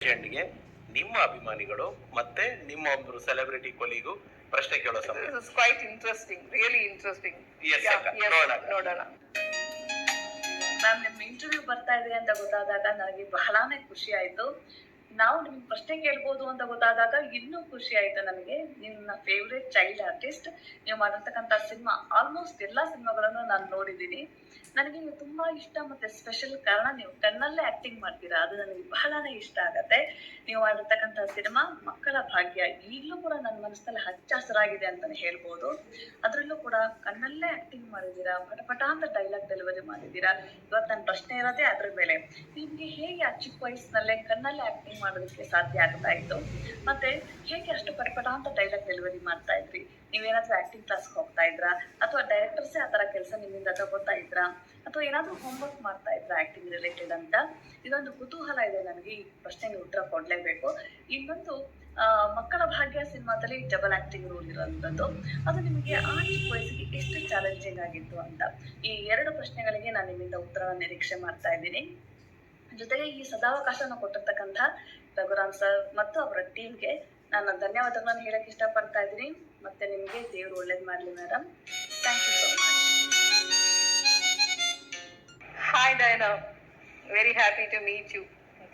ಗೆ ನಿಮ್ಮ ಅಭಿಮಾನಿಗಳು ಮತ್ತೆ ನಿಮ್ಮ ಒಬ್ರು ಸೆಲೆಬ್ರಿಟಿ ಕೊಲಿಗೂ ಪ್ರಶ್ನೆ ಕೇಳೋ ಸಮಯ This is quite interesting, really interesting. Yes, Yeah, ಅಕ್ಕ, yes, ನೋಡೋಣ. ನೋಡೋಣ. ಮ್ಯಾಮ್ ನಿಮ್ಮ ಇಂಟರ್ವ್ಯೂ ಬರ್ತಾ ಇದೆ ಅಂತ ಗೊತ್ತಾದಾಗ ನನಗೆ ಬಹಳಾನೇ ಖುಷಿ ಆಯ್ತು ನಾವು ನಿಮ್ಗೆ ಪ್ರಶ್ನೆ ಕೇಳ್ಬೋದು ಅಂತ ಗೊತ್ತಾದಾಗ ಇನ್ನೂ ಖುಷಿ ಆಯ್ತು ನನಗೆ ನಿಮ್ಮ ಫೇವ್ರೆಟ್ ಚೈಲ್ಡ್ ಆರ್ಟಿಸ್ಟ್ ನೀವು ಮಾಡಿರ್ತಕ್ಕಂಥ ಸಿನಿಮಾ ಆಲ್ಮೋಸ್ಟ್ ಎಲ್ಲಾ ಸಿನಿಮಾಗಳನ್ನು ನಾನು ನೋಡಿದ್ದೀನಿ ನನಗೆ ನೀವು ತುಂಬಾ ಇಷ್ಟ ಮತ್ತೆ ಸ್ಪೆಷಲ್ ಕಾರಣ ನೀವು ಕಣ್ಣಲ್ಲೇ ಆಕ್ಟಿಂಗ್ ಮಾಡ್ತೀರಾ. ಅದು ನನಗೆ ಬಹಳನೇ ಇಷ್ಟ ಆಗತ್ತೆ. ನೀವು ಮಾಡಿರ್ತಕ್ಕಂಥ ಸಿನಿಮಾ ಮಕ್ಕಳ ಭಾಗ್ಯ. ಈಗಲೂ ಕೂಡ ನನ್ನ ಮನಸ್ಸಲ್ಲಿ ಹಚ್ಚ ಹಸಿರಾಗಿದೆ ಅಂತಾನೆ ಹೇಳ್ಬೋದು. ಅದರಲ್ಲೂ ಕೂಡ ಕಣ್ಣಲ್ಲೇ ಆಕ್ಟಿಂಗ್ ಮಾಡಿದ್ದೀರಾ? ಪಟಪಟ ಅಂತ ಡೈಲಾಗ್ ಡೆಲಿವರಿ ಮಾಡಿದ್ದೀರಾ? ಇವತ್ತು ನನ್ನ ಪ್ರಶ್ನೆ ಇರೋದೇ ಅದ್ರ ಮೇಲೆ. ನಿಮ್ಗೆ ಹೇಗೆ ಆ ಚಿಕ್ಕ ವಯಸ್ಸಿನಲ್ಲೇ ಕಣ್ಣಲ್ಲೇ ಆಕ್ಟಿಂಗ್ ಮಾಡೋದಕ್ಕೆ ಸಾಧ್ಯ ಆಗ್ತಾ ಇತ್ತು? ಮತ್ತೆ ಹೇಗೆ ಅಷ್ಟು ಪಟಪಟ ಅಂತ ಡೈಲಾಗ್ ಡೆಲಿವರಿ ಮಾಡ್ತಾ ಇದ್ರಿ? ನೀವೇನಾದ್ರೂ ಆಕ್ಟಿಂಗ್ ಕ್ಲಾಸ್ಗೆ ಹೋಗ್ತಾ ಇದ್ರಾ? ಅಥವಾ ಡೈರೆಕ್ಟರ್ಸೇ ಆ ತರ ಕೆಲಸ ನಿಮ್ಮಿಂದ ತಗೋತಾ ಇದ್ರಾ? ಅಥವಾ ಏನಾದ್ರೂ ಹೋಮ್ವರ್ಕ್ ಮಾಡ್ತಾ ಇದ್ರಾ ಆಕ್ಟಿಂಗ್ ರಿಲೇಟೆಡ್ ಅಂತ? ಇದೊಂದು ಕುತೂಹಲ ಇದೆ ನನಗೆ. ಈ ಪ್ರಶ್ನೆಗೆ ಉತ್ತರ ಕೊಡ್ಲೇಬೇಕು. ಇನ್ನೊಂದು ಮಕ್ಕಳ ಭಾಗ್ಯ ಸಿನಿಮಾದಲ್ಲಿ ಡಬಲ್ ಆಕ್ಟಿಂಗ್ ರೋಲ್ ಇರುವಂತದ್ದು ಅದು ನಿಮಗೆ ಆ ಚಿಕ್ಕ ವಯಸ್ಸಿಗೆ ಎಷ್ಟು ಚಾಲೆಂಜಿಂಗ್ ಆಗಿತ್ತು ಅಂತ. ಈ ಎರಡು ಪ್ರಶ್ನೆಗಳಿಗೆ ನಾನು ನಿಮ್ಮಿಂದ ಉತ್ತರ ನಿರೀಕ್ಷೆ ಮಾಡ್ತಾ ಇದ್ದೀನಿ. ಜೊತೆಗೆ ಈ ಸದಾವಕಾಶನ ಕೊಟ್ಟಿರ್ತಕ್ಕಂಥ ರಘುರಾಮ್ ಸರ್ ಮತ್ತು ಅವರ ಟೀಮ್ಗೆ ನಾನು ಧನ್ಯವಾದಗಳನ್ನು ಹೇಳಕ್ ಇಷ್ಟಪಡ್ತಾ ಇದ್ದೀನಿ. ಮತ್ತೆ ನಿಮಗೆ ದೇವ್ರು ಒಳ್ಳೇದು ಮಾಡಲಿ madam thank you so much hi ಡೈನಾ very happy to meet you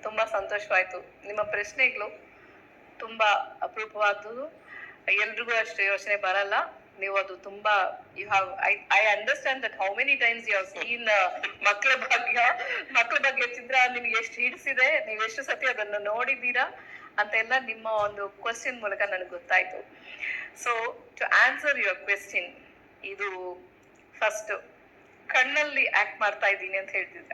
ತುಂಬಾ ಸಂತೋಷವಾಯ್ತು. ನಿಮ್ಮ ಪ್ರಶ್ನೆಗಳು ತುಂಬಾ ಅಪರೂಪವಾದದ್ದು. ಎಲ್ರಿಗೂ ಅಷ್ಟು ಯೋಚನೆ ಬರಲ್ಲ. ನೀವು ಅದು ತುಂಬಾ you have I I understand that how many times you have seen ಮಕ್ಕಳ ಭಾಗ್ಯ ಮಕ್ಕಳ ಬಗ್ಗೆ ಚಿತ್ರ ನಿಮ್ಗೆ ಎಷ್ಟು ಹಿಡಿಸಿದೆ, ನೀವು ಎಷ್ಟು ಸತಿ ಅದನ್ನು ನೋಡಿದ್ದೀರಾ? ಅಂತೆಲ್ಲ ನಿಮ್ಮ ಒಂದು ಕ್ವಶನ್ ಮೂಲಕ ನನಗೆ ಗೊತ್ತಾಯ್ತು. So to answer your question ಇದು ಫಸ್ಟ್ ಕಣ್ಣಲ್ಲಿ ಆಕ್ಟ್ ಮಾಡ್ತಾ ಇದ್ದೀನಿ ಅಂತ ಹೇಳ್ತಿದ್ದ